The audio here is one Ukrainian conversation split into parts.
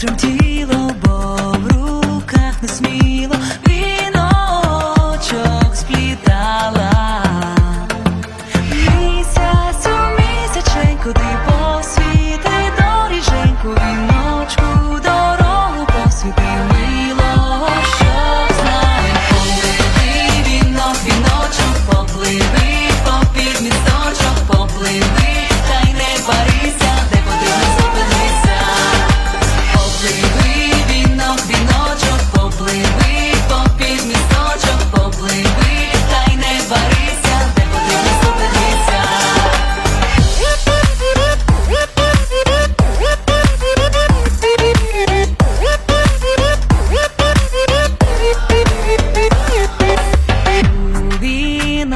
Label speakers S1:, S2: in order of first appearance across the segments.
S1: тремтіло, бо в руках не сміло віночок сплітала. Місяцю, місяченьку, ти посвіти доріженьку, віночку, дорогу посвіти мило, що знає. Попливи, вінок, віночок, попливи, попід місточок, попливи,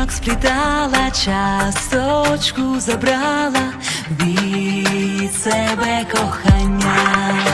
S1: Вінок сплітала, часточку забрала від себе кохання.